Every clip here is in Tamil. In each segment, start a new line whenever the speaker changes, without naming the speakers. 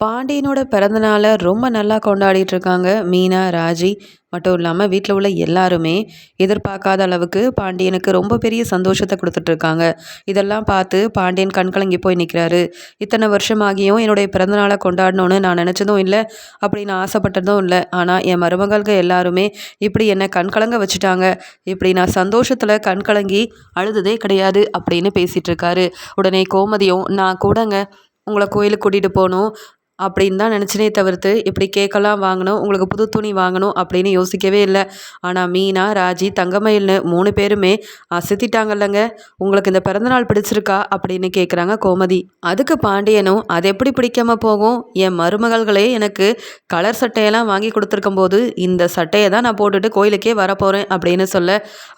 பாண்டியனோட பிறந்தநாளை ரொம்ப நல்லா கொண்டாடிட்டு இருக்காங்க மீனா ராஜி. மட்டும் இல்லாமல் வீட்டில் உள்ள எல்லாருமே எதிர்பார்க்காத அளவுக்கு பாண்டியனுக்கு ரொம்ப பெரிய சந்தோஷத்தை கொடுத்துட்ருக்காங்க இதெல்லாம் பார்த்து பாண்டியன் கண்கலங்கி போய் நிற்கிறாரு இத்தனை வருஷமாகியும் என்னுடைய பிறந்தநாளை கொண்டாடணும்னு நான் நினச்சதும் இல்லை அப்படி நான் ஆசைப்பட்டதும் இல்லை. ஆனால் என் மருமகள்கள் எல்லாருமே இப்படி என்னை கண்கலங்க வச்சுட்டாங்க. இப்படி நான் சந்தோஷத்தில் கண்கலங்கி அழுததே கிடையாது அப்படின்னு பேசிகிட்ருக்காரு உடனே கோமதியும் நான் கூடங்க. உங்களை கோயிலுக்கு கூட்டிகிட்டு போகணும். அப்படின்னு தான் நினச்சினே தவிர்த்து இப்படி கேக்கெல்லாம் வாங்கணும் உங்களுக்கு புது துணி வாங்கணும் அப்படின்னு யோசிக்கவே இல்லை. ஆனால் மீனா ராஜி தங்கமயில்னு மூணு பேருமே அசத்திட்டாங்கல்லங்க. உங்களுக்கு இந்த பிறந்தநாள் பிடிச்சிருக்கா அப்படின்னு கேட்குறாங்க கோமதி. அதுக்கு பாண்டியனும் அது எப்படி பிடிக்காம போகும்? என் மருமகள்களே எனக்கு கலர் சட்டையெல்லாம் வாங்கி கொடுத்துருக்கும் போது இந்த சட்டையை தான் நான் போட்டுட்டு கோயிலுக்கே வரப்போகிறேன் அப்படின்னு சொல்ல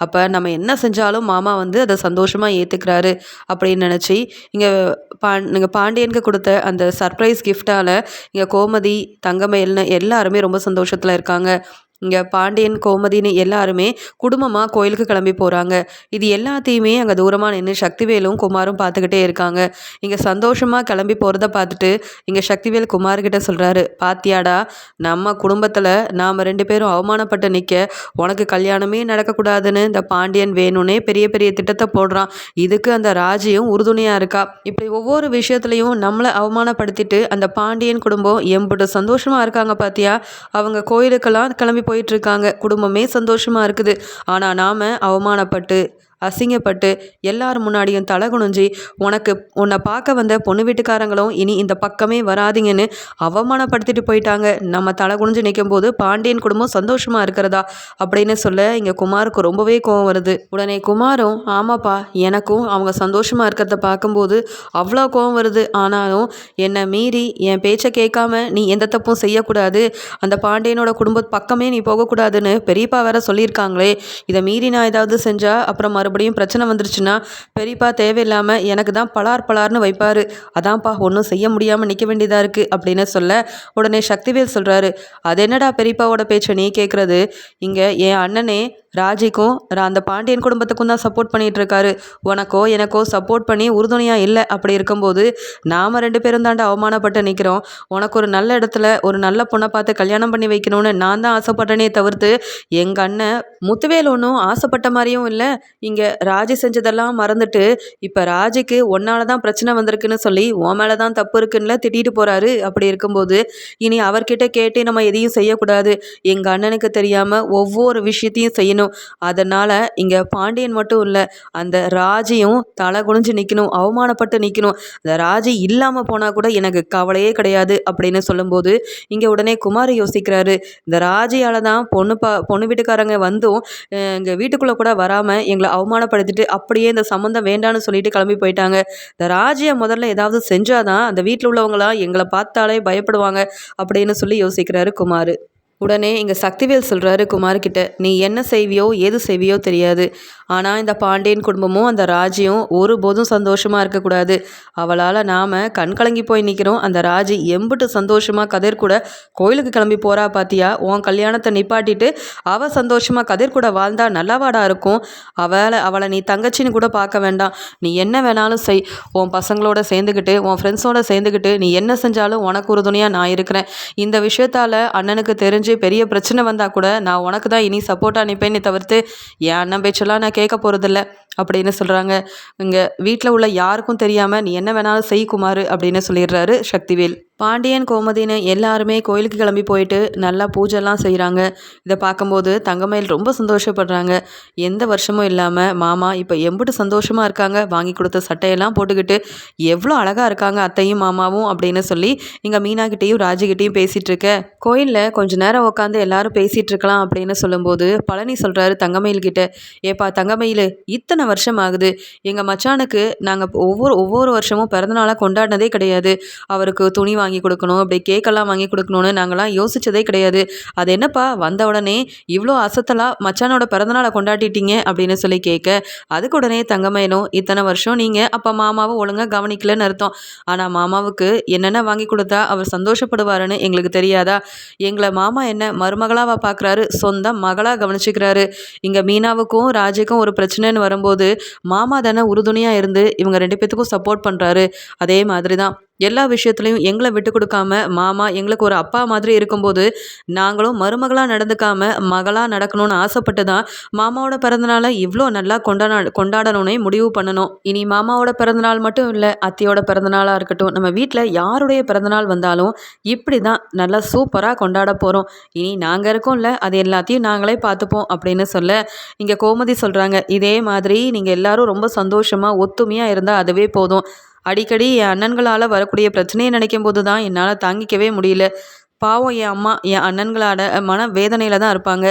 அப்போ நம்ம என்ன செஞ்சாலும் மாமா வந்து அதை சந்தோஷமாக ஏற்றுக்கிறாரு அப்படின்னு நினச்சி இங்கே பா நீங்கள் பாண்டியனுக்கு கொடுத்த அந்த சர்ப்ரைஸ் கிஃப்டால் இங்கே கோமதி தங்கமயில்னு எல்லாருமே ரொம்ப சந்தோஷத்தில் இருக்காங்க. இங்கே பாண்டியன் கோமதின்னு எல்லாருமே குடும்பமாக கோயிலுக்கு கிளம்பி போகிறாங்க இது எல்லாத்தையுமே அங்கே தூரமாக நின்று சக்திவேலும் குமாரும் பார்த்துக்கிட்டே இருக்காங்க. இங்கே சந்தோஷமாக கிளம்பி போகிறத பார்த்துட்டு இங்கே சக்திவேல் குமார்கிட்ட சொல்கிறாரு பாத்தியாடா நம்ம குடும்பத்தில் நாம் ரெண்டு பேரும் அவமானப்பட்டு நிற்க உனக்கு கல்யாணமே நடக்கக்கூடாதுன்னு இந்த பாண்டியன் வேணும்னே பெரிய பெரிய திட்டத்தை போடுறான். இதுக்கு அந்த ராஜியும் உறுதுணையாக இருக்கா? இப்படி ஒவ்வொரு விஷயத்துலையும் நம்மளை அவமானப்படுத்திட்டு அந்த பாண்டியன் குடும்பம் எம்பிட்டு சந்தோஷமாக இருக்காங்க பார்த்தியா அவங்க கோயிலுக்கெல்லாம் கிளம்பி போயிட்டுருக்காங்க குடும்பமே சந்தோஷமாக இருக்குது. ஆனால் நாம் அவமானப்பட்டு அசிங்கப்பட்டு எல்லார் முன்னாடியும் தலை குனிஞ்சி உனக்கு உன்னை பார்க்க வந்த பொண்ணு வீட்டுக்காரங்களும் இனி இந்த பக்கமே வராதிங்கன்னு அவமானப்படுத்திட்டு போயிட்டாங்க. நம்ம தலை குனிஞ்சு நிற்கும் போது பாண்டியன் குடும்பம் சந்தோஷமாக இருக்கிறதா அப்படின்னு சொல்ல இங்கே குமாருக்கு ரொம்பவே கோவம் வருது. உடனே குமாரும் ஆமாப்பா எனக்கும் அவங்க சந்தோஷமாக இருக்கிறத பார்க்கும்போது அவ்வளோ கோவம் வருது. ஆனாலும் என்னை மீறி என் பேச்சை கேட்காம நீ எந்த தப்பும் செய்யக்கூடாது. அந்த பாண்டியனோட குடும்ப பக்கமே நீ போகக்கூடாதுன்னு பெரியப்பா வேற சொல்லியிருக்காங்களே. இதை மீறி நான் ஏதாவது செஞ்சால் அப்புறம் மறு மறுபடியும் பிரச்சனை வந்துருச்சுன்னா பெரியப்பா தேவையில்லாமல் எனக்கு தான் பலார் பலார்னு வைப்பார். அதான்ப்பா ஒன்றும் செய்ய முடியாமல் நிற்க வேண்டியதாக இருக்குது அப்படின்னு சொல்ல உடனே சக்திவேல் சொல்கிறாரு அது என்னடா பெரியப்பாவோட பேச்சை நீ கேட்குறது இங்கே என் அண்ணனே ராஜிக்கும் அந்த பாண்டியன் குடும்பத்துக்கும் தான் சப்போர்ட் பண்ணிகிட்டு இருக்காரு உனக்கோ எனக்கோ சப்போர்ட் பண்ணி உறுதுணையாக இல்லை. அப்படி இருக்கும்போது நாம் ரெண்டு பேரும் தாண்டா அவமானப்பட்டு நிற்கிறோம் உனக்கு ஒரு நல்ல இடத்துல ஒரு நல்ல பொண்ணை பார்த்து கல்யாணம் பண்ணி வைக்கணும்னு நான் தான் ஆசைப்பட்டனே தவிர்த்து எங்கள் அண்ணன் முத்துவேல் ஒன்றும் ஆசைப்பட்ட மாதிரியும் இல்லை இங்கே ராஜி செஞ்சதெல்லாம் மறந்துட்டு இப்போ ராஜிக்கு ஒன்னால தான் பிரச்சனை வந்திருக்குன்னு சொல்லி உன் மேலே தான் தப்பு இருக்குன்னு திட்டிட்டு போகிறாரு அப்படி இருக்கும்போது இனி அவர்கிட்ட கேட்டு நம்ம எதையும் செய்யக்கூடாது. எங்கள் அண்ணனுக்கு தெரியாமல் ஒவ்வொரு விஷயத்தையும் செய்யணும். அதனால் இங்கே பாண்டியன் மட்டும் இல்லை அந்த ராஜியும் தலை குனிஞ்சு நிற்கணும் அவமானப்பட்டு நிற்கணும் அந்த ராஜி இல்லாமல் போனால் கூட எனக்கு கவலையே கிடையாது அப்படின்னு சொல்லும்போது இங்கே உடனே குமார் யோசிக்கிறாரு. இந்த ராஜியால் தான் பொண்ணு பா பொண்ணு வீட்டுக்காரங்க வந்தும் எங்கள் வீட்டுக்குள்ளே கூட வராமல் எங்களை அவமானப்படுத்திட்டு அப்படியே இந்த சம்மந்தம் வேண்டான்னு சொல்லிட்டு கிளம்பி போயிட்டாங்க. இந்த ராஜியை முதல்ல ஏதாவது செஞ்சாதான் அந்த வீட்டில் உள்ளவங்களாம் எங்களை பார்த்தாலே பயப்படுவாங்க அப்படின்னு சொல்லி யோசிக்கிறாரு குமார். உடனே இங்கே சக்திவேல் சொல்கிறாரு குமார்கிட்ட நீ என்ன செய்வியோ ஏது செய்வியோ தெரியாது. ஆனால் இந்த பாண்டியன் குடும்பமும் அந்த ராஜியும் ஒருபோதும் சந்தோஷமாக இருக்கக்கூடாது. அவளால் நாம் கண் கலங்கி போய் நிற்கிறோம் அந்த ராஜி எம்பிட்டு சந்தோஷமாக கதிர் கூட கோயிலுக்கு கிளம்பி போகிறா பாத்தியா? உன் கல்யாணத்தை நிப்பாட்டிட்டு அவள் சந்தோஷமாக கதிர் கூட வாழ்ந்தா நல்லாவாடா இருக்கும். அவளை அவளை நீ தங்கச்சின்னு கூட பார்க்க வேண்டாம். நீ என்ன வேணாலும் செய். உன் பசங்களோட சேர்ந்துக்கிட்டு உன் ஃப்ரெண்ட்ஸோட சேர்ந்துக்கிட்டு நீ என்ன செஞ்சாலும் உனக்கு உறுதுணையாக நான் இருக்கிறேன். இந்த விஷயத்தால் அண்ணனுக்கு தெரிஞ்சு தெரிஞ்சு பெரிய பிரச்சனை வந்தால் கூட நான் உனக்கு தான் இனி சப்போர்ட்டாக நிற்பேனே தவிர்த்து என் அண்ணன் பேச்செல்லாம் நான் கேட்க போகிறதில்ல அப்படின்னு சொல்கிறாங்க இங்கே வீட்டில் உள்ள யாருக்கும் தெரியாமல் நீ என்ன வேணாலும் செய் குமார் அப்படின்னு சொல்லிடுறாரு சக்திவேல். பாண்டியன் கோமதின்னு எல்லாருமே கோயிலுக்கு கிளம்பி போயிட்டு நல்லா பூஜைலாம் செய்கிறாங்க இதை பார்க்கும்போது தங்கமயில் ரொம்ப சந்தோஷப்படுறாங்க. எந்த வருஷமும் இல்லாமல் மாமா இப்போ எம்பிட்டு சந்தோஷமாக இருக்காங்க. வாங்கி கொடுத்த சட்டையெல்லாம் போட்டுக்கிட்டு எவ்வளோ அழகாக இருக்காங்க அத்தையும் மாமாவும் அப்படின்னு சொல்லி இங்கே மீனாக்கிட்டேயும் ராஜிகிட்டேயும் பேசிகிட்டு இருக்க. கோயிலில் கொஞ்ச நேரம் உட்காந்து எல்லாரும் பேசிகிட்டு இருக்கலாம் அப்படின்னு சொல்லும்போது பழனி சொல்கிறாரு தங்கமயில்கிட்ட. ஏப்பா தங்கமயில் இத்தனை வருஷம் ஆகுது எங்கள் மச்சானுக்கு நாங்கள் ஒவ்வொரு ஒவ்வொரு வருஷமும் பிறந்தநாளாக கொண்டாடினதே கிடையாது. அவருக்கு துணி வாங்கி கொடுக்கணும் அப்படி கேக்கெல்லாம் வாங்கி கொடுக்கணும்னு நாங்களாம் யோசித்ததே கிடையாது. அது என்னப்பா வந்த உடனே இவ்வளோ அசத்தலாக மச்சானோட பிறந்தநாளை கொண்டாடிட்டீங்க அப்படின்னு சொல்லி கேட்க அதுக்கு உடனே தங்கமயனும் இத்தனை வருஷம் நீங்கள் அப்போ மாமாவை ஒழுங்காக கவனிக்கலன்னு அர்த்தம். ஆனால் மாமாவுக்கு என்னென்ன வாங்கி கொடுத்தா அவர் சந்தோஷப்படுவாருன்னு எங்களுக்கு தெரியாதா? எங்களை மாமா என்ன மருமகளாக பார்க்குறாரு சொந்த மகளாக கவனிச்சுக்கிறாரு. இங்கே மீனாவுக்கும் ராஜுக்கும் ஒரு பிரச்சனைன்னு வரும்போது போது மாமா தானே உறுதுணையாக இருந்து இவங்க ரெண்டு பேத்துக்கும் சப்போர்ட் பண்ணுறாரு அதே மாதிரி தான் எல்லா விஷயத்துலையும் எங்களை விட்டு கொடுக்காம மாமா எங்களுக்கு ஒரு அப்பா மாதிரி இருக்கும்போது நாங்களும் மருமகளாக நடந்துக்காம மகளாக நடக்கணும்னு ஆசைப்பட்டு தான் மாமாவோட பிறந்தநாளை இவ்வளோ நல்லா கொண்டாட கொண்டாடணும்னே முடிவு பண்ணணும். இனி மாமாவோட பிறந்தநாள் மட்டும் இல்லை அத்தையோட பிறந்தநாளாக இருக்கட்டும் நம்ம வீட்டில் யாருடைய பிறந்தநாள் வந்தாலும் இப்படி தான் நல்லா சூப்பராக கொண்டாட போகிறோம் இனி நாங்கள் இருக்கோம்ல அது எல்லாத்தையும் நாங்களே பார்த்துப்போம் அப்படின்னு சொல்ல இங்கே கோமதி சொல்கிறாங்க இதே மாதிரி நீங்கள் எல்லாரும் ரொம்ப சந்தோஷமாக ஒத்துமையாக இருந்தால் அதுவே போதும். அடிக்கடி என் அண்ணன்களால் வரக்கூடிய பிரச்சனையை நினைக்கும் போது தான் என்னால் தாங்கிக்கவே முடியல. பாவம் என் அம்மா என் அண்ணன்களோட மன வேதனையில் தான் இருப்பாங்க.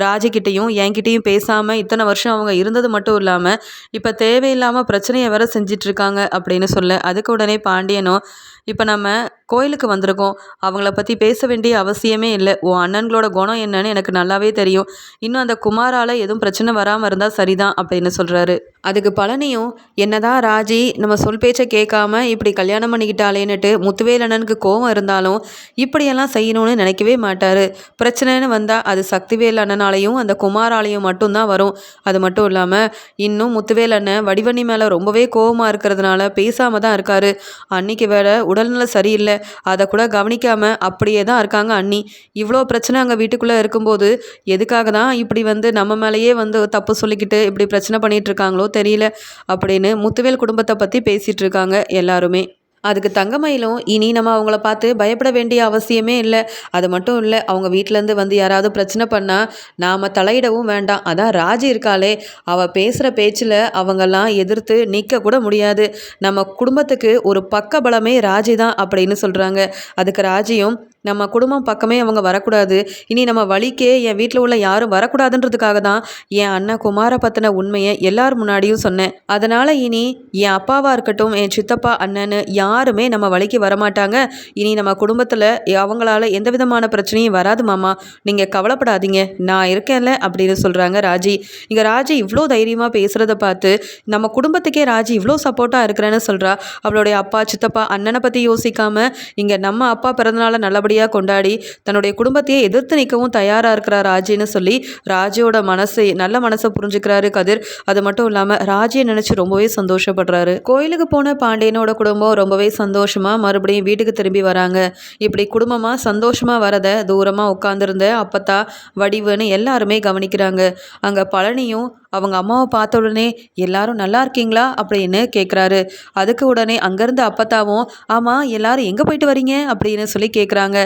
ராஜிக்கிட்டேயும் என்கிட்டேயும் பேசாமல் இத்தனை வருஷம் அவங்க இருந்தது மட்டும் இல்லாமல் இப்போ தேவையில்லாமல் பிரச்சனையை வேற செஞ்சிட்ருக்காங்க அப்படின்னு சொல்ல அதுக்கு உடனே பாண்டியனும் இப்போ நம்ம கோயிலுக்கு வந்திருக்கோம். அவங்கள பற்றி பேச வேண்டிய அவசியமே இல்லை. உன் அண்ணன்களோட குணம் என்னன்னு எனக்கு நல்லாவே தெரியும். இன்னும் அந்த குமாரால் எதுவும் பிரச்சனை வராமல் இருந்தால் சரிதான் அப்படின்னு சொல்கிறாரு அதுக்கு பழனியும் என்னதான் ராஜி நம்ம சொல் பேச்சை கேட்காம இப்படி கல்யாணம் பண்ணிக்கிட்டாலேன்னுட்டு முத்துவேல் அண்ணனுக்கு கோவம் இருந்தாலும் இப்படியெல்லாம் செய்யணும்னு நினைக்கவே மாட்டார். பிரச்சனைன்னு வந்தால் அது சக்திவேல் அண்ணனாலையும் அந்த குமாராலையும் மட்டும்தான் வரும். அது மட்டும் இல்லாமல் இன்னும் முத்துவேல் அண்ணன் வடிவண்ணி மேலே ரொம்பவே கோவமாக இருக்கிறதுனால பேசாமல் தான் இருக்கார். அன்னைக்கு வேற உடல்நிலை சரியில்லை. அதை கூட கவனிக்காமல் அப்படியே தான் இருக்காங்க அண்ணி. இவ்வளோ பிரச்சனை அங்கே வீட்டுக்குள்ளே இருக்கும்போது எதுக்காக தான் இப்படி வந்து நம்ம மேலேயே வந்து தப்பு சொல்லிக்கிட்டு இப்படி பிரச்சனை பண்ணிகிட்டு இருக்காங்களோ தெரியல. அப்படின்னு முத்துவேல் குடும்பத்தை பற்றி பேசிகிட்டு இருக்காங்க எல்லாருமே. அதுக்கு தங்கமயிலும் இனி நம்ம அவங்கள பார்த்து பயப்பட வேண்டிய அவசியமே இல்லை. அது மட்டும் இல்லை அவங்க வீட்டிலேருந்து வந்து யாராவது பிரச்சனை பண்ணால் நாம் தலையிடவும் வேண்டாம். அதான் ராஜி இருக்காளே அவள் பேசுகிற பேச்சில் அவங்கெல்லாம் எதிர்த்து நிற்க கூட முடியாது. நம்ம குடும்பத்துக்கு ஒரு பக்க பலமே ராஜி தான் அப்படின்னு சொல்கிறாங்க அதுக்கு ராஜியும் நம்ம குடும்பம் பக்கமே அவங்க வரக்கூடாது. இனி நம்ம வழிக்கே என் வீட்டில் உள்ள யாரும் வரக்கூடாதுன்றதுக்காக தான் என் அண்ணன் குமார பற்றின உண்மையை எல்லார் முன்னாடியும் சொன்னேன். அதனால் இனி என் அப்பாவாக இருக்கட்டும் என் சித்தப்பா அண்ணன்னு யாருமே நம்ம வழிக்கு வரமாட்டாங்க. இனி நம்ம குடும்பத்தில் அவங்களால எந்த விதமான பிரச்சனையும் வராது மாமா. நீங்கள் கவலைப்படாதீங்க. நான் இருக்கேன்ல அப்படின்னு சொல்கிறாங்க ராஜி. இங்கே ராஜி இவ்வளோ தைரியமாக பேசுகிறத பார்த்து நம்ம குடும்பத்துக்கே ராஜி இவ்வளோ சப்போர்ட்டாக இருக்கிறேன்னு சொல்கிறா அவளுடைய அப்பா சித்தப்பா அண்ணனை பற்றி யோசிக்காமல் இங்கே நம்ம அப்பா பிறந்தனால நல்லபடியாக நல்லபடியாக கொண்டாடி தன்னுடைய குடும்பத்தையே எதிர்த்து நிற்கவும் தயாராக இருக்கிறார் ராஜின்னு சொல்லி ராஜியோட மனசை நல்ல மனசை புரிஞ்சுக்கிறாரு கதிர். அது மட்டும் இல்லாமல் ராஜியை நினச்சி ரொம்பவே சந்தோஷப்படுறாரு. கோயிலுக்கு போன பாண்டியனோட குடும்பம் ரொம்பவே சந்தோஷமாக மறுபடியும் வீட்டுக்கு திரும்பி வராங்க. இப்படி குடும்பமாக சந்தோஷமாக வரதை தூரமாக உட்காந்துருந்த அப்பத்தா வடிவுன்னு எல்லாருமே கவனிக்கிறாங்க. அங்கே பழனியும் அவங்க அம்மாவை பார்த்த உடனே எல்லாரும் நல்லா இருக்கீங்களா? அப்படின்னு கேட்குறாரு அதுக்கு உடனே அங்கேருந்து அப்பத்தாவும் ஆமாம் எல்லாரும் எங்கே போயிட்டு வரீங்க? அப்படின்னு சொல்லி கேட்குறாங்க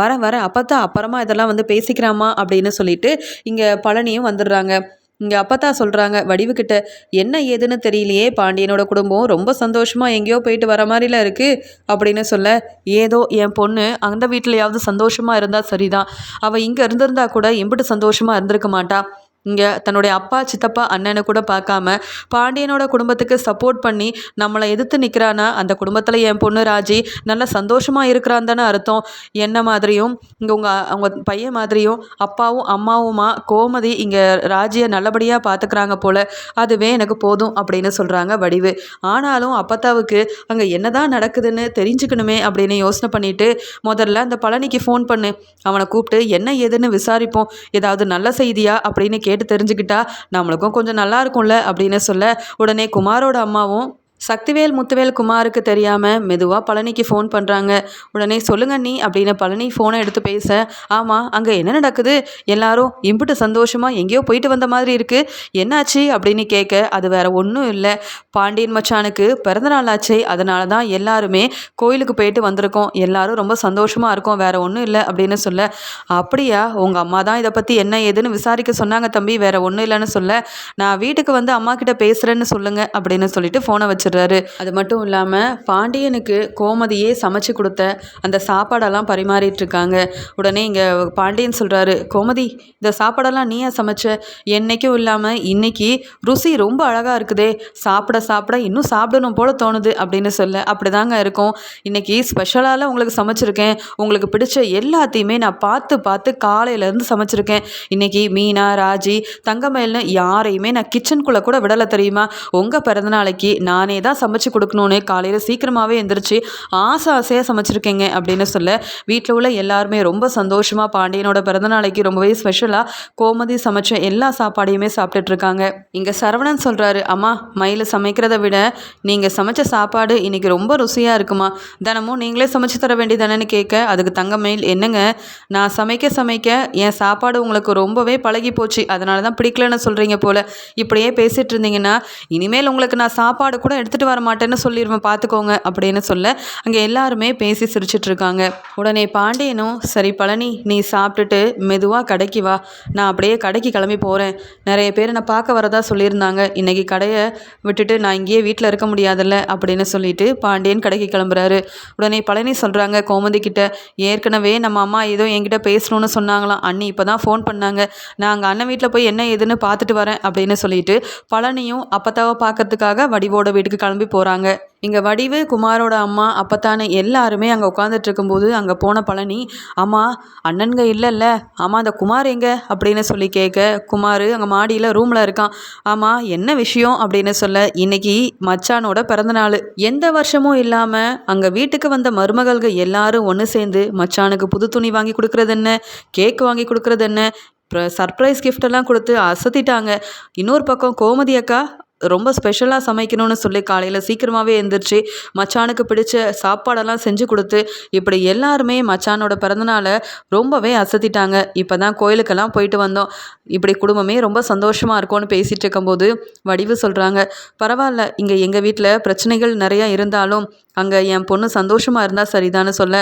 வர வர அப்பத்தா அப்புறமா இதெல்லாம் வந்து பேசிக்கிறாமா அப்படின்னு சொல்லிட்டு இங்கே பழனியும் வந்துடுறாங்க. இங்கே அப்பத்தா சொல்கிறாங்க வடிவுக்கிட்ட என்ன ஏதுன்னு தெரியலையே பாண்டியனோட குடும்பம் ரொம்ப சந்தோஷமாக எங்கேயோ போயிட்டு வர மாதிரிலாம் இருக்குது அப்படின்னு சொல்ல ஏதோ என் பொண்ணு அந்த வீட்டிலையாவது சந்தோஷமாக இருந்தால் சரிதான். அவள் இங்கே இருந்திருந்தா கூட எம்பிட்டு சந்தோஷமாக இருந்திருக்க மாட்டா. இங்கே தன்னுடைய அப்பா சித்தப்பா அண்ணனை கூட பார்க்காம பாண்டியனோட குடும்பத்துக்கு சப்போர்ட் பண்ணி நம்மளை எதிர்த்து நிற்கிறானா அந்த குடும்பத்தில் என் பொண்ணு ராஜி நல்ல சந்தோஷமாக இருக்கிறான் தானே அர்த்தம். என்ன மாதிரியும் இங்கே உங்கள் அவங்க பையன் மாதிரியும் அப்பாவும் அம்மாவுமா கோமதி இங்கே ராஜியை நல்லபடியாக பார்த்துக்கிறாங்க போல். அதுவே எனக்கு போதும் அப்படின்னு சொல்கிறாங்க வடிவு. ஆனாலும் அப்பத்தாவுக்கு அங்கே என்னதான் நடக்குதுன்னு தெரிஞ்சுக்கணுமே அப்படின்னு யோசனை பண்ணிட்டு முதல்ல அந்த பழனிக்கு ஃபோன் பண்ணு. அவனை கூப்பிட்டு என்ன ஏதுன்னு விசாரிப்போம். ஏதாவது நல்ல செய்தியா? அப்படின்னு கேட்டு தெரிஞ்சுக்கிட்டா நம்மளுக்கும் கொஞ்சம் நல்லா இருக்கும்ல அப்படின்னு சொல்ல உடனே குமாரோட அம்மாவும் சக்திவேல் முத்துவேல் குமாருக்கு தெரியாமல் மெதுவாக பழனிக்கு ஃபோன் பண்ணுறாங்க உடனே சொல்லுங்க நீ அப்படின்னு பழனி ஃபோனை எடுத்து பேச ஆமாம் அங்கே என்ன நடக்குது? எல்லாரும் இம்புட்டு சந்தோஷமாக எங்கேயோ போயிட்டு வந்த மாதிரி இருக்குது என்னாச்சு? அப்படின்னு கேட்க அது வேற ஒன்றும் இல்லை. பாண்டியன் மச்சானுக்கு பிறந்தநாள் ஆச்சு அதனால தான் எல்லாருமே கோயிலுக்கு போயிட்டு வந்திருக்கோம். எல்லாரும் ரொம்ப சந்தோஷமாக இருக்கோம் வேற ஒன்றும் இல்லை அப்படின்னு சொல்ல அப்படியா? உங்கள் அம்மா தான் இதை பற்றி என்ன ஏதுன்னு விசாரிக்க சொன்னாங்க தம்பி வேற ஒன்றும் இல்லைன்னு சொல்ல. நான் வீட்டுக்கு வந்து அம்மா கிட்ட பேசுகிறேன்னு சொல்லுங்க அப்படின்னு சொல்லிட்டு ஃபோனை வச்சு வச்சிடுறாரு அது மட்டும் இல்லாமல் பாண்டியனுக்கு கோமதியே சமைச்சு கொடுத்த அந்த சாப்பாடெல்லாம் பரிமாறிட்டு இருக்காங்க. உடனே இங்கே பாண்டியன் சொல்கிறாரு கோமதி இந்த சாப்பாடெல்லாம் நீயா சமைச்ச? என்னைக்கும் இல்லாமல் இன்னைக்கு ருசி ரொம்ப அழகாக இருக்குதே. சாப்பிட சாப்பிட இன்னும் சாப்பிடணும் போல தோணுது அப்படின்னு சொல்ல அப்படிதாங்க இருக்கும். இன்னைக்கு ஸ்பெஷலால் உங்களுக்கு சமைச்சிருக்கேன். உங்களுக்கு பிடிச்ச எல்லாத்தையுமே நான் பார்த்து பார்த்து காலையிலேருந்து சமைச்சிருக்கேன். இன்னைக்கு மீனா ராஜி தங்கமயில்னு யாரையுமே நான் கிச்சனுக்குள்ளே கூட விடலை தெரியுமா? உங்கள் பிறந்தநாளைக்கு நானே தான் சமைச்சு கொடுக்கணுன்னு காலையில் சீக்கிரமாகவே எந்திரிச்சு ஆசை ஆசையாக சமைச்சிருக்கேங்க அப்படின்னு சொல்ல வீட்டில் உள்ள எல்லாருமே ரொம்ப சந்தோஷமாக பாண்டியனோட பிறந்தநாளைக்கு ரொம்பவே ஸ்பெஷலாக கோமதி சமைச்ச எல்லா சாப்பாடையுமே சாப்பிட்டுட்ருக்காங்க இங்கே சரவணன் சொல்கிறாரு அம்மா மயில் சமைக்கிறத விட நீங்கள் சமைச்ச சாப்பாடு இன்றைக்கி ரொம்ப ருசியாக இருக்குமா? தினமும் நீங்களே சமைச்சு தர வேண்டியதானேன்னு கேட்க அதுக்கு தங்க மயில் என்னங்க? நான் சமைக்க சமைக்க என் சாப்பாடு உங்களுக்கு ரொம்பவே பழகி போச்சு அதனால தான் பிடிக்கலன்னு சொல்கிறீங்க போல். இப்படியே பேசிகிட்டு இருந்தீங்கன்னா இனிமேல் உங்களுக்கு நான் சாப்பாடு கூட எடுத்துகிட்டு வர மாட்டேன்னு சொல்லிடுவேன் பார்த்துக்கோங்க அப்படின்னு சொல்ல அங்கே எல்லாருமே பேசி சிரிச்சிட்டு இருக்காங்க உடனே பாண்டியனும் சரி பழனி நீ சாப்பிட்டுட்டு மெதுவாக கடைக்கு வா. நான் அப்படியே கடைக்கு கிளம்பி போகிறேன் நிறைய பேர் நான் பார்க்க வரதா சொல்லியிருந்தாங்க. இன்றைக்கி கடையை விட்டுட்டு நான் இங்கேயே வீட்டில் இருக்க முடியாதுல்ல அப்படின்னு சொல்லிட்டு பாண்டியன் கடைக்கு கிளம்புறாரு. உடனே பழனி சொல்கிறாங்க கோமதி கிட்ட ஏற்கனவே நம்ம அம்மா ஏதோ என்கிட்ட பேசணும்னு சொன்னாங்களாம். அண்ணி இப்போ தான் ஃபோன் பண்ணாங்க. நான் அங்கே அண்ணன் வீட்டில் போய் என்ன ஏதுன்னு பார்த்துட்டு வரேன் அப்படின்னு சொல்லிட்டு பழனியும் அப்பத்தாவை பார்க்கறதுக்காக வடிவோட வீட்டுக்கு கிளம்பி போகிறாங்க இங்கே வடிவு குமாரோட அம்மா அப்பத்தானே எல்லாருமே அங்கே உட்காந்துட்டு இருக்கும்போது அங்கே போன பழனி அம்மா அண்ணனுங்க இல்லைல்ல. ஆமாம் அந்த குமார் எங்க? அப்படின்னு சொல்லி கேட்க குமார் அங்கே மாடியில் ரூமில் இருக்கான். ஆமாம் என்ன விஷயம்? அப்படின்னு சொல்ல இன்னைக்கு மச்சானோட பிறந்தநாள். எந்த வருஷமும் இல்லாமல் அங்கே வீட்டுக்கு வந்த மருமகள்கள் எல்லாரும் ஒன்று சேர்ந்து மச்சானுக்கு புது துணி வாங்கி கொடுக்குறது என்ன? கேக் வாங்கி கொடுக்குறது என்ன? அப்புறம் சர்ப்ரைஸ் கிஃப்டெல்லாம் கொடுத்து அசத்திட்டாங்க. இன்னொரு பக்கம் கோமதி அக்கா ரொம்ப ஸ்பெஷலாக சமைக்கணும்னு சொல்லி காலையில் சீக்கிரமாகவே எழுந்திரிச்சு மச்சானுக்கு பிடிச்ச சாப்பாடெல்லாம் செஞ்சு கொடுத்து இப்படி எல்லாருமே மச்சானோட பிறந்தநாளை ரொம்பவே அசத்திட்டாங்க. இப்போ தான் கோயிலுக்கெல்லாம் போயிட்டு வந்தோம். இப்படி குடும்பமே ரொம்ப சந்தோஷமாக இருக்கும்னு பேசிகிட்டு இருக்கும்போது வடிவு சொல்கிறாங்க பரவாயில்ல இங்கே எங்கள் வீட்டில் பிரச்சனைகள் நிறையா இருந்தாலும் அங்கே என் பொண்ணு சந்தோஷமாக இருந்தால் சரிதான்னு சொல்ல.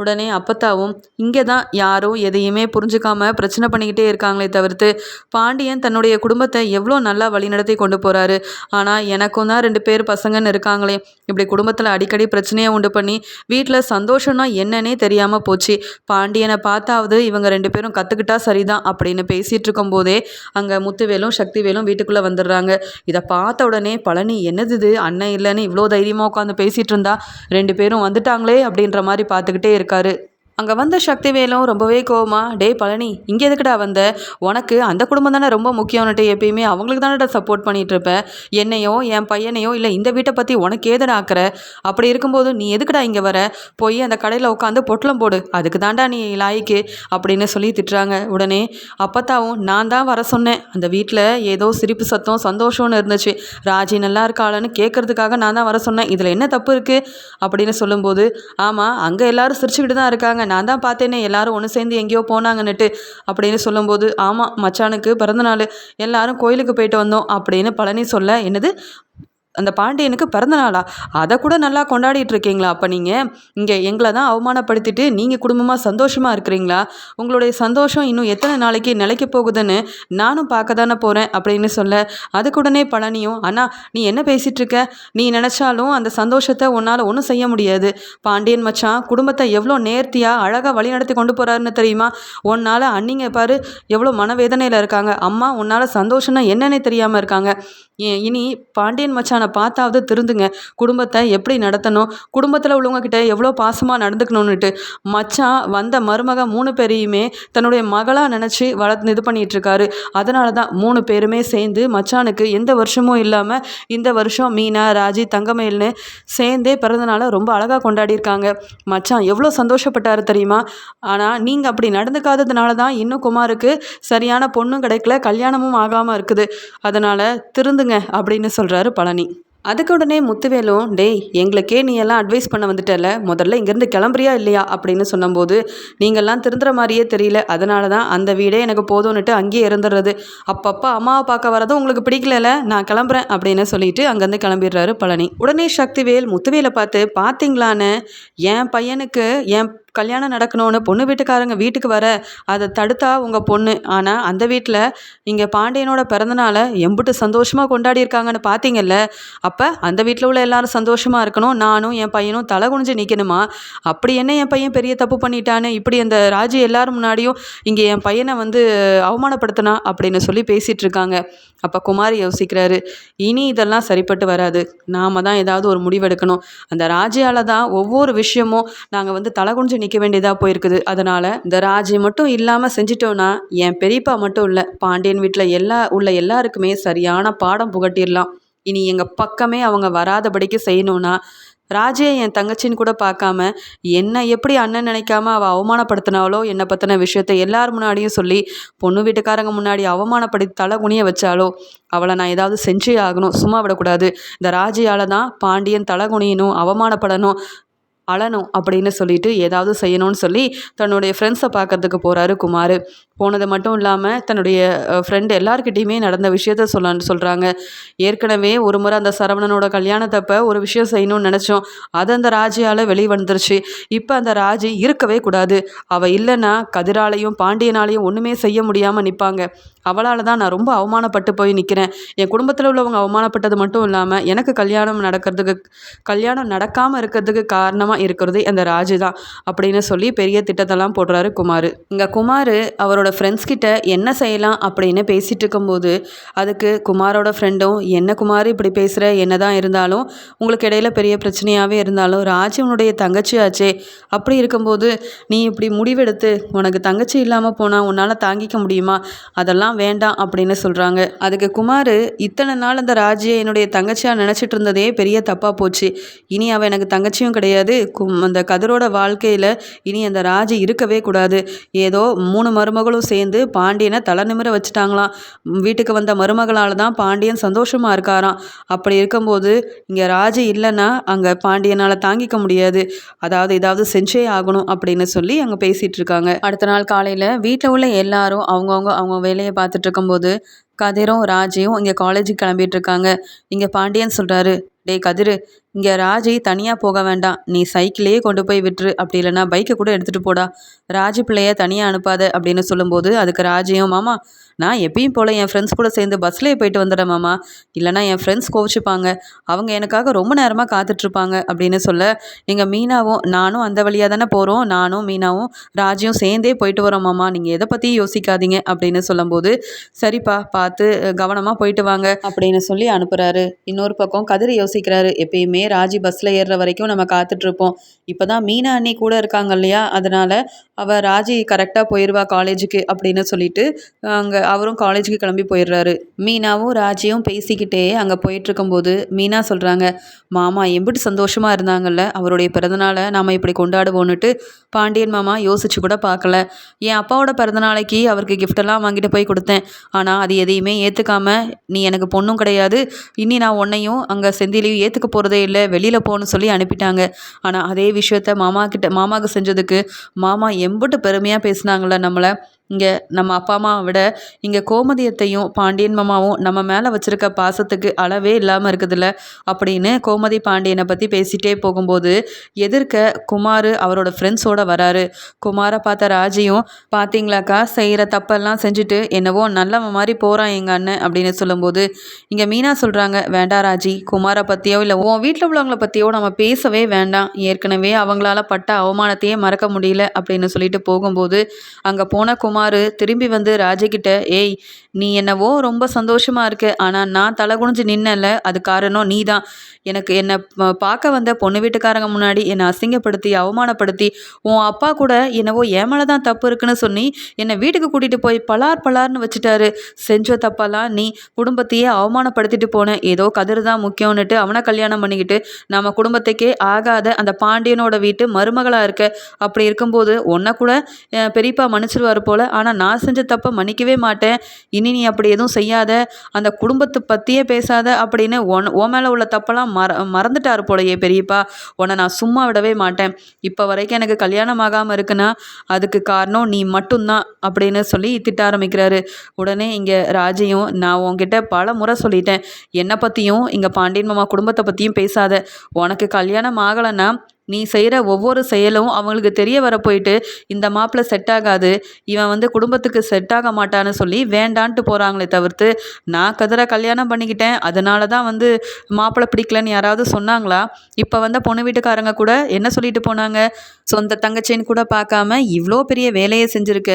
உடனே அப்பத்தாவும் இங்கே தான் யாரும் எதையுமே புரிஞ்சுக்காமல் பிரச்சனை பண்ணிக்கிட்டே இருக்காங்களே தவிர்த்து பாண்டியன் தன்னுடைய குடும்பத்தை எவ்வளோ நல்லா வழிநடத்தி கொண்டு போகிறாரு ஆனால் எனக்கும் தான் ரெண்டு பேர் பசங்கன்னு இருக்காங்களே. இப்படி குடும்பத்தில் அடிக்கடி பிரச்சனையை உண்டு பண்ணி வீட்டில் சந்தோஷம்னா என்னன்னே தெரியாமல் போச்சு. பாண்டியனை பார்த்தாவது இவங்க ரெண்டு பேரும் கற்றுக்கிட்டா சரிதான் அப்படின்னு பேசிகிட்டு இருக்கும்போதே அங்கே முத்துவேலும் சக்திவேலும் வீட்டுக்குள்ளே வந்துடுறாங்க. இதை பார்த்த உடனே பழனி என்னது இது? அண்ணன் இல்லைன்னு இவ்வளோ தைரியமாக உட்காந்து பேசிகிட்டு இருந்தா ரெண்டு பேரும் வந்துட்டாங்களே அப்படின்ற மாதிரி பார்த்துக்கிட்டே இருக்காரு. அங்கே வந்த சக்திவேலும் ரொம்பவே கோவமா டேய் பழனி இங்கே எதுக்குடா வந்த? உனக்கு அந்த குடும்பம் தானே ரொம்ப முக்கியம்னுட்டு எப்பயுமே அவங்களுக்கு தானடா சப்போர்ட் பண்ணிகிட்ருப்பேன் இருப்ப? என்னையோ என் பையனையோ இல்லை இந்த வீட்டை பற்றி உனக்கு ஏதடா ஆக்கிற? அப்படி இருக்கும்போது நீ எதுக்குடா இங்கே வர? போய் அந்த கடையில் உட்காந்து பொட்டலம் போடு அதுக்கு தாண்டா நீ லாய்க்கு அப்படின்னு சொல்லி திட்டுறாங்க. உடனே அப்பத்தாவும் நான் தான் வர சொன்னேன். அந்த வீட்டில் ஏதோ சிரிப்பு சத்தம் சந்தோஷம்னு இருந்துச்சு. ராஜி நல்லா இருக்காளன்னு கேட்கறதுக்காக நான் தான் வர சொன்னேன். இதில் என்ன தப்பு இருக்குது அப்படின்னு சொல்லும்போது ஆமாம் அங்கே எல்லோரும் சிரிச்சுக்கிட்டு தான் இருக்காங்க. நான் தான் பார்த்தேனே எல்லாரும் ஒன்று சேர்ந்து எங்கேயோ போனாங்கன்னுட்டு அப்படின்னு சொல்லும்போது ஆமாம் மச்சானுக்கு பிறந்தநாள் எல்லாரும் கோயிலுக்கு போயிட்டு வந்தோம் அப்படின்னு பழனி சொல்ல என்னது? அந்த பாண்டியனுக்கு பிறந்த நாளா? அதை கூட நல்லா கொண்டாடிட்டு இருக்கீங்களா? அப்போ நீங்கள் இங்கே எங்களை தான் அவமானப்படுத்திட்டு நீங்கள் குடும்பமாக சந்தோஷமாக இருக்கிறீங்களா? உங்களுடைய சந்தோஷம் இன்னும் எத்தனை நாளைக்கு நிலைக்க போகுதுன்னு நானும் பார்க்க தானே போகிறேன் அப்படின்னு சொல்ல அதுக்குடனே பழனியும் அண்ணா நீ என்ன பேசிகிட்டு இருக்க? நீ நினச்சாலும் அந்த சந்தோஷத்தை உன்னால் ஒன்றும் செய்ய முடியாது. பாண்டியன் மச்சான் குடும்பத்தை எவ்வளோ நேர்த்தியாக அழகாக வழிநடத்தி கொண்டு போகிறாருன்னு தெரியுமா? உன்னால் அன்னிங்க பாரு எவ்வளோ மனவேதனையில் இருக்காங்க. அம்மா உன்னால் சந்தோஷம்னா என்னன்னே தெரியாமல் இருக்காங்க. இனி பாண்டியன் மச்சானை பார்த்தாவது திருந்துங்க. குடும்பத்தை எப்படி நடத்தணும்? குடும்பத்தில் உள்ளவங்கக்கிட்ட எவ்வளோ பாசமாக நடந்துக்கணும்னுட்டு. மச்சான் வந்த மருமக மூணு பேரையுமே தன்னுடைய மகளாக நினச்சி வளர்த்து இது பண்ணிகிட்ருக்காரு. அதனால தான் மூணு பேருமே சேர்ந்து மச்சானுக்கு எந்த வருஷமும் இல்லாமல் இந்த வருஷம் மீனா ராஜி தங்கமயில்னு சேர்ந்தே பிறந்தனால ரொம்ப அழகாக கொண்டாடியிருக்காங்க. மச்சான் எவ்வளோ சந்தோஷப்பட்டார் தெரியுமா? ஆனால் நீங்கள் அப்படி நடந்துக்காததுனால தான் இன்னும் குமாருக்கு சரியான பொண்ணும் கிடைக்கல கல்யாணமும் ஆகாமல் இருக்குது. அதனால் திருந்துங்க. அப்படின்னு சொல்கிறாரு பழனி. அதுக்கு உடனே முத்துவேலும் டேய் எங்களுக்கே நீ எல்லாம் அட்வைஸ் பண்ண வந்துட்டல முதல்ல இங்கேருந்து கிளம்புறியா இல்லையா? அப்படின்னு சொன்னபோது நீங்கள்லாம் திருந்துற மாதிரியே தெரியல அதனால தான் அந்த வீடே எனக்கு போதும்னுட்டு அங்கேயே இருந்துடுறது அப்பப்போ அம்மாவை பார்க்க வரதும் உங்களுக்கு பிடிக்கல நான் கிளம்புறேன் அப்படின்னு சொல்லிட்டு அங்கேருந்து கிளம்பிடுறாரு பழனி. உடனே சக்திவேல் முத்துவேலை பார்த்து பார்த்தீங்களான்னு என் பையனுக்கு என் கல்யாணம் நடக்கணும்னு பொண்ணு வீட்டுக்காரங்க வீட்டுக்கு வர அதை தடுத்தா உங்கள் பொண்ணு. ஆனால் அந்த வீட்டில் இங்கே பாண்டியனோட பிறந்தநாளை எம்பிட்டு சந்தோஷமாக கொண்டாடி இருக்காங்கன்னு பார்த்தீங்கல்ல அப்போ அந்த வீட்டில் உள்ள எல்லாரும் சந்தோஷமாக இருக்கணும். நானும் என் பையனும் தலை குனிஞ்சு நிற்கணுமா அப்படி என்ன என் பையன் பெரிய தப்பு பண்ணிட்டான்னு இப்படி அந்த ராஜி எல்லாரும் முன்னாடியும் இங்கே என் பையனை வந்து அவமானப்படுத்தினா அப்படின்னு சொல்லி பேசிகிட்டு இருக்காங்க. அப்போ குமாரி யோசிக்கிறாரு இனி இதெல்லாம் சரிப்பட்டு வராது. நாம தான் ஏதாவது ஒரு முடிவெடுக்கணும். அந்த ராஜியால் தான் ஒவ்வொரு விஷயமும் நாங்கள் வந்து தலை குனிஞ்சு நிற்க வேண்டியதாக போயிருக்குது. அதனால் இந்த ராஜி மட்டும் இல்லாமல் செஞ்சிட்டோன்னா என் பெரியப்பா மட்டும் இல்லை பாண்டியன் வீட்டில் எல்லா உள்ள எல்லாருக்குமே சரியான பாடம் புகட்டிடலாம். இனி எங்கள் பக்கமே அவங்க வராதபடிக்கு செய்யணும்னா ராஜியை என் தங்கச்சின்னு கூட பார்க்காம என்னை எப்படி அண்ணன் நினைக்காம அவள் அவமானப்படுத்தினாலோ என்னை பற்றின விஷயத்த எல்லார் முன்னாடியும் சொல்லி பொண்ணு வீட்டுக்காரங்க முன்னாடி அவமானப்படுத்தி தலை குனிய வச்சாலோ அவளை நான் ஏதாவது செஞ்சே ஆகணும் சும்மா விடக்கூடாது. இந்த ராஜியால் தான் பாண்டியன் தலை குனியணும் அவமானப்படணும் அழணும் அப்படின்னு சொல்லிட்டு ஏதாவது செய்யணும்னு சொல்லி தன்னுடைய ஃப்ரெண்ட்ஸை பார்க்கறதுக்கு போகிறாரு குமார். போனது மட்டும் இல்லாமல் தன்னுடைய ஃப்ரெண்டு எல்லாருக்கிட்டேயுமே நடந்த விஷயத்த சொல்ல சொல்கிறாங்க ஏற்கனவே ஒரு முறை அந்த சரவணனோட கல்யாணத்தப்ப ஒரு விஷயம் செய்யணும்னு நினச்சோம். அது அந்த ராஜியால் வெளி வந்துருச்சு இப்போ அந்த ராஜி இருக்கவே கூடாது. அவள் இல்லைன்னா கதிராலையும் பாண்டியனாலையும் ஒன்றுமே செய்ய முடியாமல் நிற்பாங்க அவளால் தான் நான் ரொம்ப அவமானப்பட்டு போய் நிற்கிறேன் என் குடும்பத்தில் உள்ளவங்க அவமானப்பட்டது மட்டும் இல்லாமல் எனக்கு கல்யாணம் நடக்கிறதுக்கு கல்யாணம் நடக்காமல் இருக்கிறதுக்கு காரணமாக இருக்கிறது அந்த ராஜு தான். அப்படின்னு சொல்லி பெரிய திட்டத்தெல்லாம் போடுறாரு குமார். இங்கே குமார் அவரோட ஃப்ரெண்ட்ஸ் கிட்ட என்ன செய்யலாம் அப்படின்னு பேசிகிட்டு இருக்கும்போது அதுக்கு குமாரோட ஃப்ரெண்டும் என்ன குமார் இப்படி பேசுகிற என்ன தான் இருந்தாலும் உங்களுக்கு இடையில பெரிய பிரச்சனையாகவே இருந்தாலும் ராஜி உன்னுடைய தங்கச்சி ஆச்சே. அப்படி இருக்கும்போது நீ இப்படி முடிவெடுத்து உனக்கு தங்கச்சி இல்லாமல் போனால் உன்னால் தாங்கிக்க முடியுமா? அதெல்லாம் வேண்டாம் அப்படின்னு சொல்கிறாங்க அதுக்கு குமார் இத்தனை நாள் அந்த ராஜியை என்னுடைய தங்கச்சியாக நினச்சிட்டு இருந்ததே பெரிய தப்பாக போச்சு. இனி அவள் எனக்கு தங்கச்சியும் கிடையாது. கும் அந்த கதிரோட வாழ்க்கையில் இனி அந்த ராஜி இருக்கவே கூடாது. ஏதோ மூணு அவங்களும் சேர்ந்து பாண்டியனை தலை நிமிர வச்சுட்டாங்களாம். வீட்டுக்கு வந்த மருமகளால் தான் பாண்டியன் சந்தோஷமாக இருக்காராம். அப்படி இருக்கும்போது இங்கே ராஜி இல்லைன்னா அங்கே பாண்டியனால் தாங்கிக்க முடியாது. அதாவது ஏதாவது செஞ்சே ஆகணும் அப்படின்னு சொல்லி அங்கே பேசிகிட்டு இருக்காங்க. அடுத்த நாள் காலையில் வீட்டில் உள்ள எல்லாரும் அவங்கவுங்க அவங்க வேலையை பார்த்துட்டு இருக்கும்போது கதிரும் ராஜையும் இங்கே காலேஜுக்கு கிளம்பிட்டு இருக்காங்க. இங்கே பாண்டியன் சொல்கிறாரு டே கதிரு இங்கே ராஜி தனியாக போக வேண்டாம். நீ சைக்கிளையே கொண்டு போய் விட்டுரு. அப்படி இல்லைன்னா பைக்கை கூட எடுத்துகிட்டு போடா. ராஜி பிள்ளைய தனியாக அனுப்பாத அப்படின்னு சொல்லும்போது அதுக்கு ராஜியும் மாமா நான் எப்பயும் போல் என் ஃப்ரெண்ட்ஸ் கூட சேர்ந்து பஸ்லேயே போயிட்டு வந்துடுறேன் மாமா. இல்லைனா என் ஃப்ரெண்ட்ஸ் கோவிச்சுப்பாங்க. அவங்க எனக்காக ரொம்ப நேரமாக காத்துட்ருப்பாங்க அப்படின்னு சொல்ல எங்கள் மீனாவும் நானும் அந்த வழியாக தானே போகிறோம் நானும் மீனாவும் ராஜியும் சேர்ந்தே போயிட்டு வரோம் மாமா. நீங்கள் எதை பற்றியும் யோசிக்காதீங்க அப்படின்னு சொல்லும்போது சரிப்பா பார்த்து கவனமாக போயிட்டு வாங்க அப்படின்னு சொல்லி அனுப்புகிறாரு இன்னொரு பக்கம் கதிரை யோசிக்கிறாரு. எப்பயுமே ராஜி பஸ்ஸில் ஏறுற வரைக்கும் நம்ம காத்துட்ருப்போம் இப்போ தான் மீனா அண்ணி கூட இருக்காங்க இல்லையா? அதனால் அவள் ராஜி கரெக்டாக போயிடுவா காலேஜுக்கு அப்படின்னு சொல்லிட்டு அங்கே அவரும் காலேஜுக்கு கிளம்பி போயிடுறாரு. மீனாவும் ராஜியும் பேசிக்கிட்டே அங்கே போயிட்டுருக்கும்போது மீனா சொல்கிறாங்க மாமா எம்பிட்டு சந்தோஷமாக இருந்தாங்கல்ல? அவருடைய பிறந்தநாளை நாம் இப்படி கொண்டாடுவோன்னுட்டு பாண்டியன் மாமா யோசிச்சு கூட பார்க்கல. என் அப்பாவோட பிறந்தநாளைக்கு அவருக்கு கிஃப்டெல்லாம் வாங்கிட்டு போய் கொடுத்தேன். ஆனால் அது எதையுமே ஏற்றுக்காம நீ எனக்கு பொண்ணும் கிடையாது. இனி நான் உன்னையும் அங்கே செந்திலையும் ஏற்றுக்க போகிறதே இல்லை. வெளியில் போகணும்னு சொல்லி அனுப்பிட்டாங்க. ஆனால் அதே விஷயத்த மாமா கிட்ட மாமாவுக்கு செஞ்சதுக்கு மாமா எம் எம்பிட்டு பெருமையாக பேசினாங்கள நம்மளை? இங்கே நம்ம அப்பா அம்மாவை விட இங்கே கோமதியத்தையும் பாண்டியன் மாமாவும் நம்ம மேலே வச்சுருக்க பாசத்துக்கு அளவே இல்லாமல் இருக்குதுல்ல? அப்படின்னு கோமதி பாண்டியனை பற்றி பேசிகிட்டே போகும்போது எதிர்க்க குமார் அவரோட ஃப்ரெண்ட்ஸோட வராரு. குமாரை பார்த்த ராஜியும் பார்த்தீங்களாக்கா செய்கிற தப்பெல்லாம் செஞ்சுட்டு என்னவோ நல்லவன் மாதிரி போகிறான் எங்கள் அண்ணன் அப்படின்னு சொல்லும்போது இங்கே மீனா சொல்கிறாங்க வேண்டாம் ராஜி குமாரை பற்றியோ இல்லை உன் வீட்டில் உள்ளவங்கள பற்றியோ நம்ம பேசவே வேண்டாம். ஏற்கனவே அவங்களால பட்ட அவமானத்தையே மறக்க முடியல அப்படின்னு சொல்லிட்டு போகும்போது அங்கே போன குமார் குமார் திரும்பி வந்து ராஜகிட்ட ஏய் நீ என்னவோ ரொம்ப சந்தோஷமாக இருக்க. ஆனால் நான் தலை குனிஞ்சு நின்னல அது காரணம் நீ தான் எனக்கு என்னை பார்க்க வந்த பொண்ணு வீட்டுக்காரங்க முன்னாடி என்னை அசிங்கப்படுத்தி அவமானப்படுத்தி உன் அப்பா கூட என்னவோ ஏமலை தான் தப்பு இருக்குன்னு சொல்லி என்னை வீட்டுக்கு கூட்டிகிட்டு போய் பலார் பலார்னு வச்சுட்டாரு. செஞ்ச தப்பெல்லாம் நீ குடும்பத்தையே அவமானப்படுத்திட்டு போனேன் ஏதோ கதிர் தான் முக்கியம்னுட்டு அவனை கல்யாணம் பண்ணிக்கிட்டு நம்ம குடும்பத்துக்கே ஆகாத அந்த பாண்டியனோட வீட்டு மருமகளாக இருக்க. அப்படி இருக்கும்போது உன்னை கூட பெரியப்பா மன்னிச்சிருவார் போல். ஆனால் நான் செஞ்ச தப்பை மன்னிக்கவே மாட்டேன். இனி நீ அப்படி எதுவும் செய்யாத அந்த குடும்பத்தை பற்றியே பேசாத அப்படின்னு ஒன் ஓ மேலே உள்ள தப்பெல்லாம் மற மறந்துட்டார் போலையே பெரியப்பா. உன்னை நான் சும்மா விடவே மாட்டேன். இப்போ வரைக்கும் எனக்கு கல்யாணம் ஆகாமல் இருக்குன்னா அதுக்கு காரணம் நீ மட்டும்தான் அப்படின்னு சொல்லி திட்ட ஆரம்பிக்கிறாரு. உடனே இங்கே ராஜையும் நான் உன்கிட்ட பல முறை சொல்லிட்டேன். என்னை பற்றியும் இங்கே பாண்டியன் மாமா குடும்பத்தை பற்றியும் பேசாத. உனக்கு கல்யாணம் ஆகலைன்னா நீ செய்கிற ஒவ்வொரு செயலும் அவங்களுக்கு தெரிய வர போயிட்டு இந்த மாப்பிள்ளை செட் ஆகாது இவன் வந்து குடும்பத்துக்கு செட் ஆக மாட்டான்னு சொல்லி வேண்டான்ட்டு போகிறாங்களே தவிர்த்து நான் கதிரை கல்யாணம் பண்ணிக்கிட்டேன் அதனால தான் வந்து மாப்பிள்ளை பிடிக்கலன்னு யாராவது சொன்னாங்களா? இப்போ வந்த பொண்ணு வீட்டுக்காரங்க கூட என்ன சொல்லிட்டு போனாங்க? சொந்த தங்கச்சின்னு கூட பார்க்காம இவ்வளோ பெரிய வேலையை செஞ்சுருக்க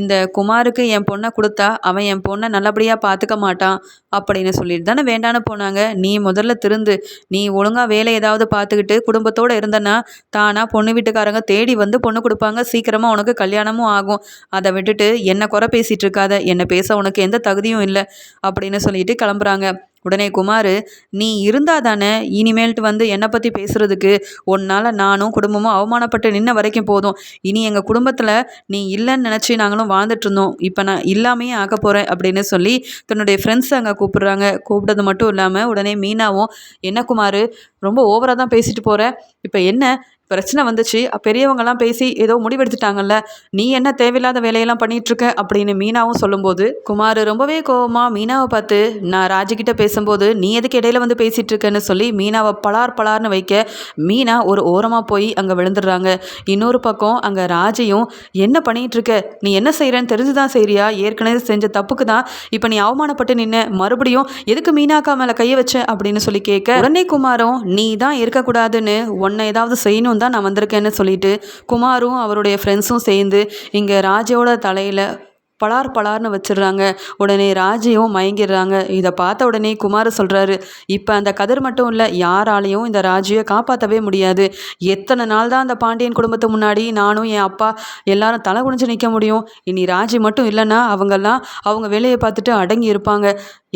இந்த குமாருக்கு என் பொண்ணை கொடுத்தா அவன் என் பொண்ணை நல்லபடியாக பார்த்துக்க மாட்டான் அப்படின்னு சொல்லிட்டு தானே வேண்டான்னு போனாங்க. நீ முதல்ல திருந்து நீ ஒழுங்காக வேலை ஏதாவது பார்த்துக்கிட்டு குடும்பத்தோடு இருந்தனா தானாக பொண்ணு வீட்டுக்காரங்க தேடி வந்து பொண்ணு கொடுப்பாங்க. சீக்கிரமாக உனக்கு கல்யாணமும் ஆகும். அதை விட்டுட்டு என்னை குறை பேசிகிட்டு இருக்காத? என்னை பேச உனக்கு எந்த தகுதியும் இல்லை. அப்படின்னு சொல்லிட்டு கிளம்புறாங்க. உடனே குமார் நீ இருந்தா தானே இனிமேல்ட்டு வந்து என்னை பற்றி பேசுகிறதுக்கு உன்னால் நானும் குடும்பமும் அவமானப்பட்டு நின்ன வரைக்கும் போதும். இனி எங்கள் குடும்பத்தில் நீ இல்லைன்னு நினச்சி நாங்களும் வாழ்ந்துட்டுருந்தோம் இப்போ நான் இல்லாமையே ஆக போகிறேன் அப்படின்னு சொல்லி தன்னுடைய ஃப்ரெண்ட்ஸ் அங்கே கூப்பிடுறாங்க. கூப்பிட்டது மட்டும் இல்லாமல் உடனே மீனாவும் என்ன குமார் ரொம்ப ஓவராக தான் பேசிட்டு போகிற இப்போ என்ன? பிரச்சனை வந்துச்சு. பெரியவங்கெல்லாம் பேசி ஏதோ முடிவெடுத்துட்டாங்கல்ல. நீ என்ன தேவையில்லாத வேலையெல்லாம் பண்ணிகிட்ருக்க அப்படின்னு மீனாவும் சொல்லும்போது குமார் ரொம்பவே கோவமாக மீனாவை பார்த்து நான் ராஜுக்கிட்ட பேசும்போது நீ எதுக்கு இடையில வந்து பேசிகிட்டு இருக்கேன்னு சொல்லி மீனாவை பலார் பலார்னு வைக்க மீனா ஒரு ஓரமாக போய் அங்கே விழுந்துடுறாங்க. இன்னொரு பக்கம் அங்கே ராஜையும் என்ன பண்ணிகிட்ருக்க இருக்க நீ என்ன செய்கிறேன்னு தெரிஞ்சு தான் செய்கிறியா ஏற்கனவே செஞ்ச தப்புக்கு தான் இப்போ நீ அவமானப்பட்டு நின்று மறுபடியும் எதுக்கு மீனாக்கா மேலே கையை வச்ச? அப்படின்னு சொல்லி கேட்க உடனே குமாரும் நீ தான் இருக்கக்கூடாதுன்னு உன்னை ஏதாவது செய்யணும் தான் நான் வந்திருக்கேன்னு சொல்லிட்டு குமாரும் அவருடைய ஃப்ரெண்ட்ஸும் சேர்ந்து இங்கே ராஜோட தலையில் பலார் பலார்னு வச்சிடுறாங்க. உடனே ராஜியும் மயங்கிடுறாங்க. இதை பார்த்த உடனே குமார் சொல்கிறாரு இப்போ அந்த கதிர் மட்டும் இல்லை யாராலையும் இந்த ராஜியை காப்பாற்றவே முடியாது. எத்தனை நாள் தான் அந்த பாண்டியன் குடும்பத்து முன்னாடி நானும் என் அப்பா எல்லாரும் தலை குனிஞ்சு நிற்க முடியும். இனி ராஜி மட்டும் இல்லைன்னா அவங்கெல்லாம் அவங்க வேலையை பார்த்துட்டு அடங்கி இருப்பாங்க.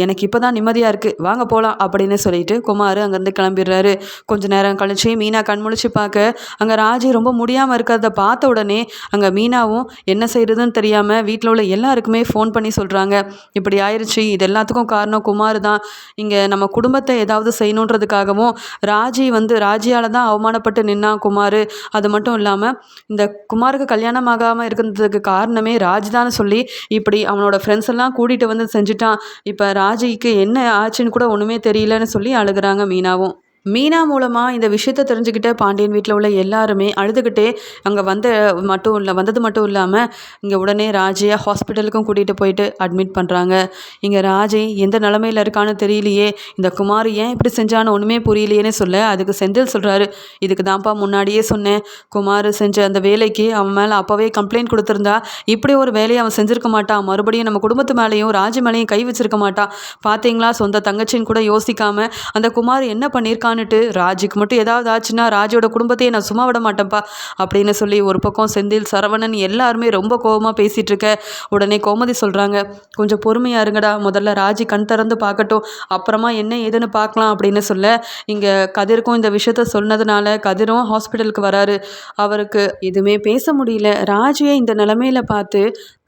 எனக்கு இப்போ தான் நிம்மதியாக இருக்குது வாங்க போகலாம் அப்படின்னு சொல்லிட்டு குமார் அங்கேருந்து கிளம்பிடுறாரு. கொஞ்ச நேரம் கழிச்சு மீனா கண்முழிச்சு பார்க்க அங்கே ராஜி ரொம்ப முடியாமல் இருக்கிறத பார்த்த உடனே அங்கே மீனாவும் என்ன செய்கிறதுன்னு தெரியாமல் வீட்டில் உள்ள எல்லாருக்குமே ஃபோன் பண்ணி சொல்கிறாங்க இப்படி ஆயிடுச்சு இது எல்லாத்துக்கும் காரணம் குமார் தான். இங்கே நம்ம குடும்பத்தை ஏதாவது செய்யணுன்றதுக்காகவும் ராஜி வந்து ராஜியால் தான் அவமானப்பட்டு நின்னான் குமார். அது மட்டும் இல்லாமல் இந்த குமாருக்கு கல்யாணம் ஆகாமல் இருக்கிறதுக்கு காரணமே ராஜ் தான் சொல்லி இப்படி அவனோட ஃப்ரெண்ட்ஸ் எல்லாம் கூட்டிகிட்டு வந்து செஞ்சுட்டான். இப்போ ராஜிக்கு என்ன ஆச்சுன்னு கூட ஒன்றுமே தெரியலன்னு சொல்லி அழுகுறாங்க மீனாவும். மீனா மூலமாக இந்த விஷயத்த தெரிஞ்சுக்கிட்ட பாண்டியன் வீட்டில் உள்ள எல்லாருமே அழுதுகிட்டே அங்கே வந்த மட்டும் இல்லை வந்தது மட்டும் இல்லாமல் இங்கே உடனே ராஜையை ஹாஸ்பிட்டலுக்கும் கூட்டிகிட்டு போயிட்டு அட்மிட் பண்ணுறாங்க இங்கே ராஜை எந்த நிலமையில் இருக்கான்னு தெரியலையே. இந்த குமார் ஏன் இப்படி செஞ்சான்னு ஒன்றுமே புரியலையேன்னு சொல்ல அதுக்கு செந்தில் சொல்கிறாரு இதுக்கு தான்ப்பா முன்னாடியே சொன்னேன். குமார் செஞ்ச அந்த வேலைக்கு அவன் மேலே அப்போவே கம்ப்ளைண்ட் கொடுத்துருந்தா இப்படி ஒரு வேலையை அவன் செஞ்சுருக்க மாட்டான் மறுபடியும் நம்ம குடும்பத்து மேலேயும் ராஜ மேலேயும் கை வச்சிருக்க மாட்டான் பார்த்தீங்களா சொந்த தங்கச்சின்னு கூட யோசிக்காமல் அந்த குமார் என்ன பண்ணியிருக்கான் இருக்கான்னுட்டு ராஜுக்கு மட்டும் ஏதாவது ஆச்சுன்னா ராஜோட குடும்பத்தையே நான் சும்மா விட மாட்டேன்ப்பா அப்படின்னு சொல்லி ஒரு பக்கம் செந்தில் சரவணன் எல்லாருமே ரொம்ப கோபமாக பேசிகிட்டு இருக்க உடனே கோமதி சொல்கிறாங்க கொஞ்சம் பொறுமையாக இருங்கடா முதல்ல ராஜி கண் திறந்து பார்க்கட்டும் அப்புறமா என்ன ஏதுன்னு பார்க்கலாம் அப்படின்னு சொல்ல இங்கே கதிருக்கும் இந்த விஷயத்த சொன்னதுனால கதிரும் ஹாஸ்பிட்டலுக்கு வராரு. அவருக்கு எதுவுமே பேச முடியல. ராஜியை இந்த நிலமையில பார்த்து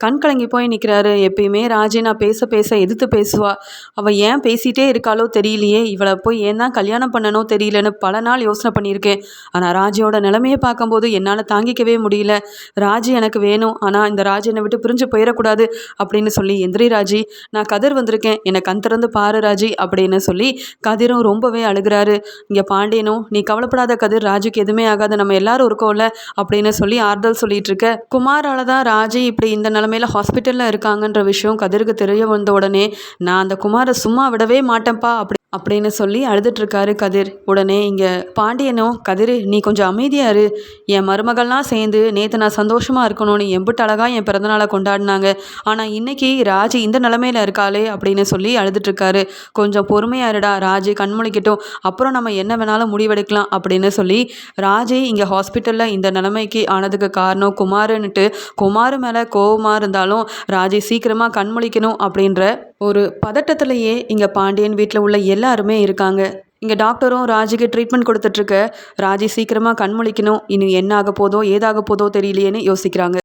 கண் கலங்கி போய் நிற்கிறாரு எப்பயுமே ராஜி நான் பேச பேச எதிர்த்து பேசுவா. அவள் ஏன் பேசிகிட்டே இருக்காளோ தெரியலையே. இவளை போய் ஏன் தான் கல்யாணம் பண்ணணும்? பண்ணனோ தெரியலன்னு பல நாள் யோசனை பண்ணியிருக்கேன். ஆனால் ராஜியோட நிலைமையை பார்க்கும்போது என்னால் தாங்கிக்கவே முடியல. ராஜி எனக்கு வேணும். ஆனால் இந்த ராஜி என்னை விட்டு பிரிஞ்சு போயிடக்கூடாது அப்படின்னு சொல்லி எந்திரி ராஜி நான் கதிர் வந்திருக்கேன். என்னை கண் திறந்து பாரு ராஜி அப்படின்னு சொல்லி கதிரும் ரொம்பவே அழுகிறாரு. இங்கே பாண்டியனும் நீ கவலைப்படாத கதிர். ராஜுக்கு எதுவுமே ஆகாது. நம்ம எல்லாரும் இருக்கோம்ல அப்படின்னு சொல்லி ஆறுதல் சொல்லிட்டு இருக்க. குமாரால் தான் ராஜி இப்படி இந்த நிலமையில ஹாஸ்பிட்டலில் இருக்காங்கன்ற விஷயம் கதிருக்கு தெரிய வந்த உடனே நான் அந்த குமாரை சும்மா விடவே மாட்டேன்ப்பா அப்படி அப்படின்னு சொல்லி அழுதுட்ருக்காரு கதிர். உடனே இங்கே பாண்டியனும் கதிர் நீ கொஞ்சம் அமைதியாக இரு. என் மருமகள்லாம் சேர்ந்து நேற்று நான் சந்தோஷமாக இருக்கணும்னு எம்பிட்டு அழகாக என் பிறந்தநாளை கொண்டாடினாங்க. ஆனால் இன்னைக்கு ராஜி இந்த நிலமையில இருக்காளே அப்படின்னு சொல்லி அழுதுட்ருக்காரு கொஞ்சம் பொறுமையாக இருடா ராஜி கண்மொழிக்கட்டும். அப்புறம் நம்ம என்ன வேணாலும் முடிவெடுக்கலாம் அப்படின்னு சொல்லி ராஜே இங்கே ஹாஸ்பிட்டலில் இந்த நிலைமைக்கு ஆனதுக்கு காரணம் குமாருன்னுட்டு குமார் மேலே கோபமாக இருந்தாலும் ராஜே சீக்கிரமாக கண்மொழிக்கணும் அப்படின்ற ஒரு பதட்டத்திலேயே இங்கே பாண்டியன் வீட்டில் உள்ள எல்லாருமே இருக்காங்க. இங்கே டாக்டரும் ராஜிக்கு ட்ரீட்மெண்ட் கொடுத்துட்ருக்க ராஜி சீக்கிரமாக கண்மொழிக்கணும். இனி என்ன ஆக போதோ ஏதாக போதோ தெரியலையேன்னு யோசிக்கிறாங்க.